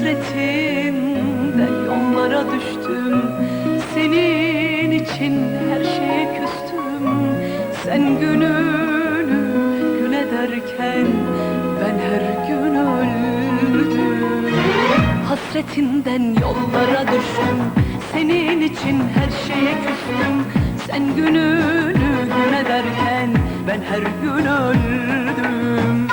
Hasretinden yollara düştüm. Senin için her şeye küstüm. Sen gününü gün ederken Ben her gün öldüm. Hasretinden yollara düştüm. Senin için her şeye küstüm. Sen gününü gün ederken Ben her gün öldüm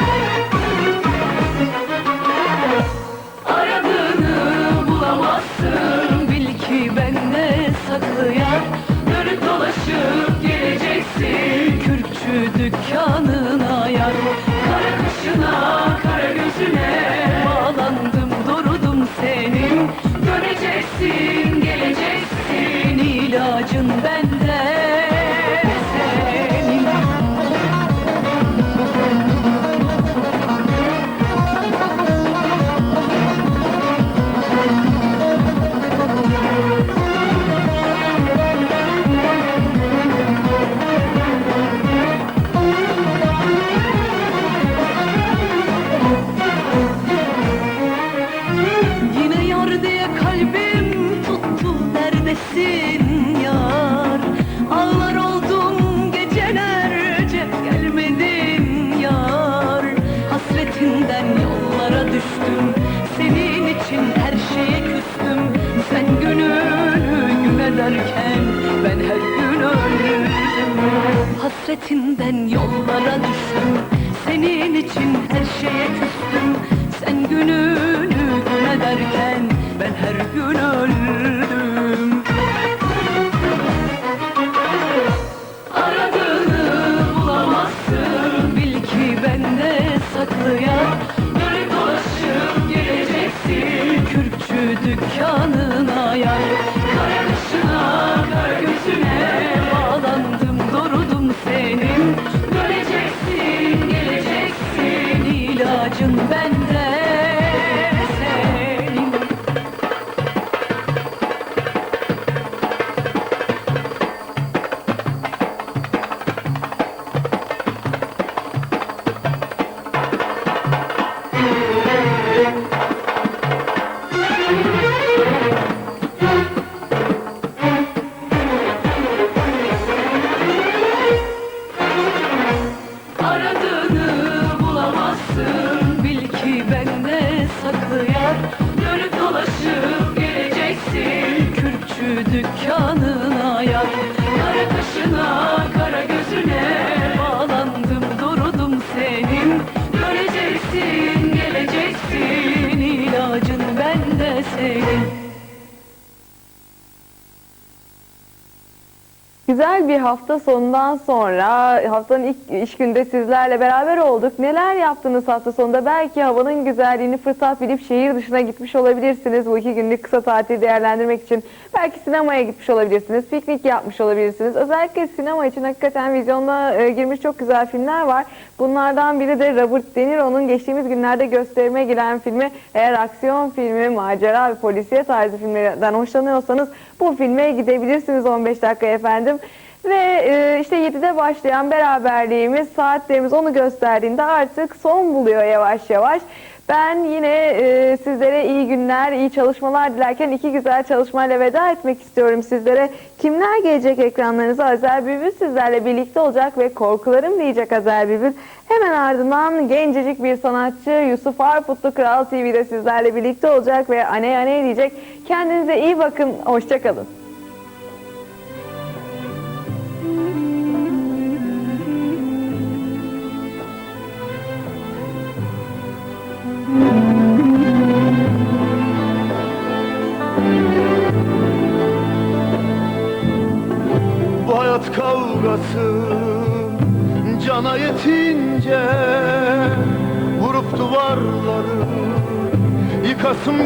ilacın bende Hasretinden yollara düştüm. Senin için her şeye küstüm. Sen gününü gün ederken ben her gün öldüm da Güzel bir hafta sonundan sonra haftanın ilk iş günde sizlerle beraber olduk. Neler yaptınız hafta sonunda? Belki havanın güzelliğini fırsat bilip şehir dışına gitmiş olabilirsiniz. Bu iki günlük kısa tatili değerlendirmek için. Belki sinemaya gitmiş olabilirsiniz. Piknik yapmış olabilirsiniz. Özellikle sinema için hakikaten vizyonda e, girmiş çok güzel filmler var. Bunlardan biri de Robert De Niro'nun geçtiğimiz günlerde gösterime giren filmi. Eğer aksiyon filmi, macera ve polisiye tarzı filmlerden hoşlanıyorsanız bu filme gidebilirsiniz 15 dakika efendim. Ve e, işte 7'de başlayan beraberliğimiz, saatlerimiz onu gösterdiğinde artık son buluyor yavaş yavaş. Ben yine e, sizlere iyi günler, iyi çalışmalar dilerken iki güzel çalışmayla veda etmek istiyorum sizlere. Kimler gelecek ekranlarınıza? Azer Bülbül sizlerle birlikte olacak ve korkularım diyecek Azer Bülbül. Hemen ardından gencecik bir sanatçı Yusuf Arputlu Kral TV'de sizlerle birlikte olacak ve aney aney diyecek. Kendinize iyi bakın, hoşçakalın.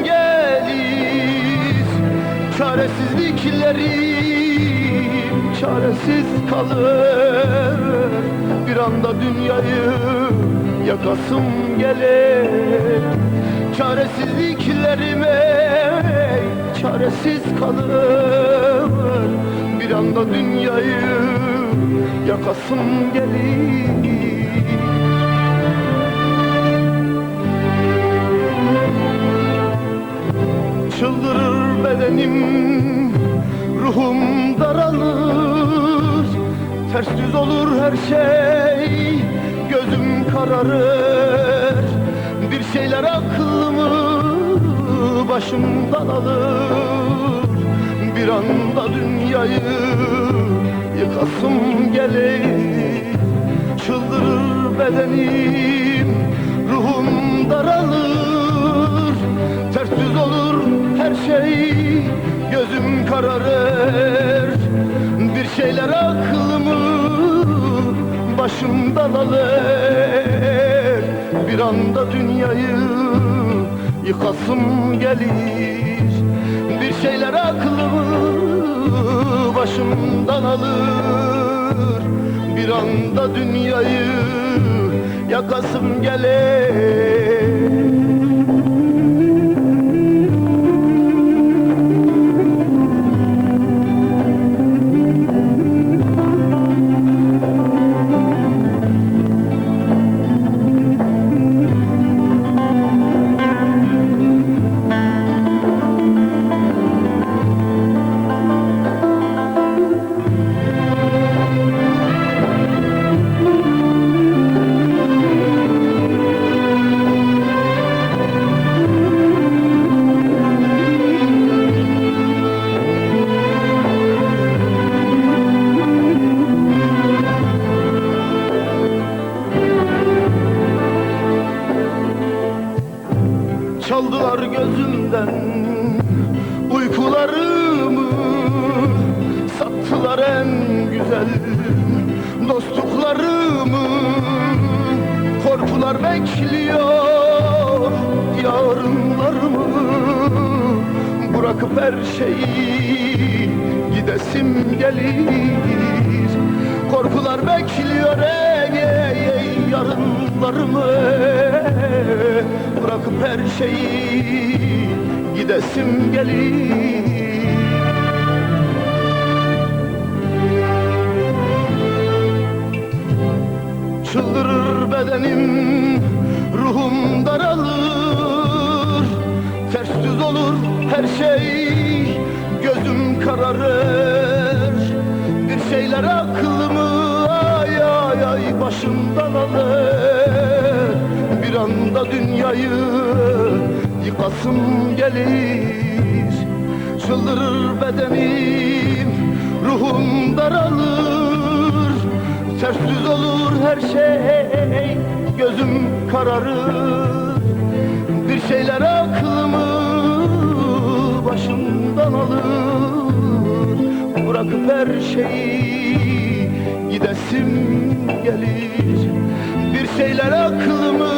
Gelir. Çaresizliklerim çaresiz kalır. Bir anda dünyayı yakasım gelir. Çaresizliklerime çaresiz kalır. Bir anda dünyayı yakasım gelir Ters düz olur her şey Gözüm kararır. Bir şeyler aklımı başımdan alır. Bir anda dünyayı yıkasım gelir. Çıldırır bedenim Ruhum daralır. Ters düz olur her şey Gözüm kararır şeyler aklımı Başımdan alır. Bir anda dünyayı Yıkasım gelir. Bir şeyler aklımı Başımdan alır. Bir anda dünyayı Yakasım gelir Bırakıp her şeyi gidesim gelir. Korkular bekliyor ey, ey, ey yarınlarımı. Bırakıp her şeyi gidesim gelir. Çıldırır bedenim, ruhum daralır her şey, gözüm kararır. Bir şeyler aklımı ay ay ay başımdan alır. Bir anda dünyayı yıkasım gelir. Çıldırır bedenim, ruhum daralır. Ters düz olur her şey Gözüm kararır. Bir şeyler aklımı Başımdan alır. Bırakıp her şeyi Gidesim gelir. Bir şeyler aklımı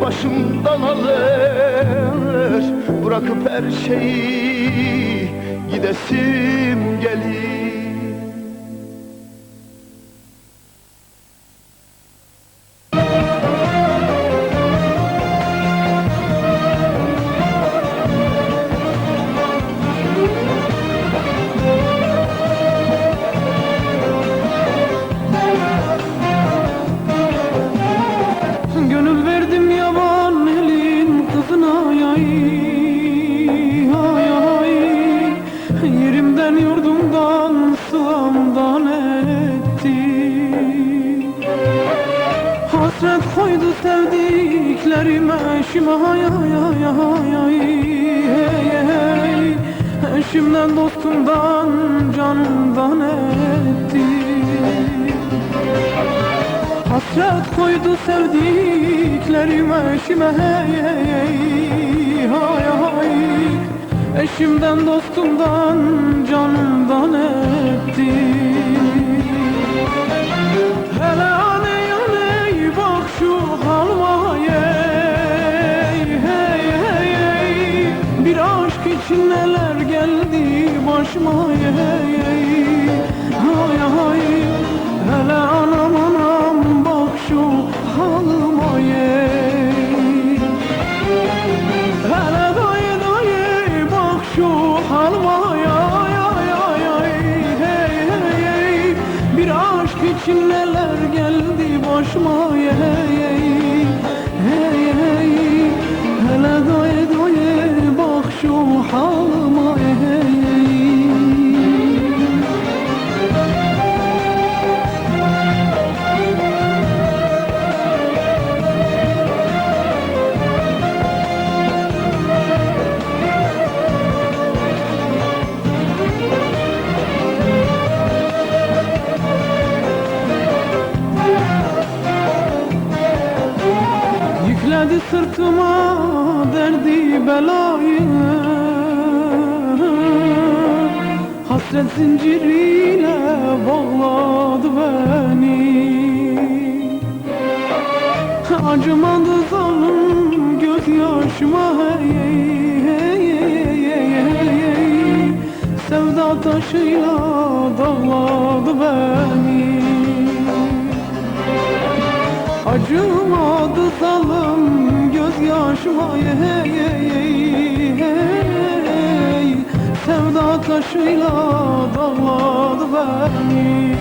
Başımdan alır. Bırakıp her şeyi Gidesim gelir Eşimden dostumdan canımdan etti. Hasret koydu sevdiklerime eşime hey hey hay hay. Eşimden dostumdan canımdan etti başıma hey hey. Hay hay Hele anam anam bak şu halıma ey Hele dayı dayı bak şu halıma ay ay ay ay hey hey hey. Bir aşk için neler geldi başıma hey sırtıma derdi belayı. Hasret zinciriyle bağladı beni. Acımadı zalim gözyaşıma hey hey hey hey hey. Hey Sevda taşıyla dağladı beni. Acımadı zalim gözyaşıma hey hey hey hey. Sevda taşıyla dağladı beni.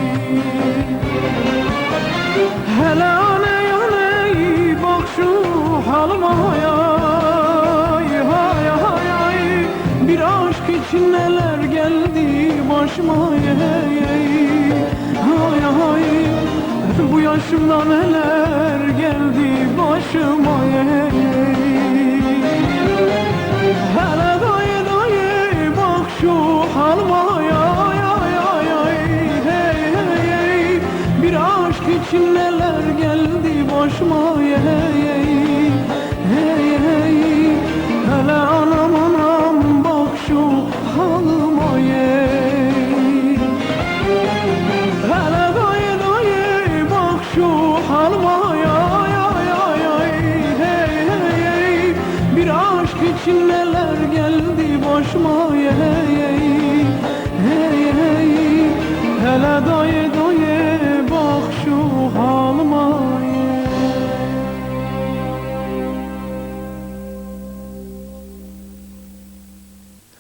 Hele aney aney bak şu halıma hay hay hay hay. Bir aşk için neler geldi başıma hey hey. Hay hay. Bu yaşımda neler geldi başıma hey geldi başıma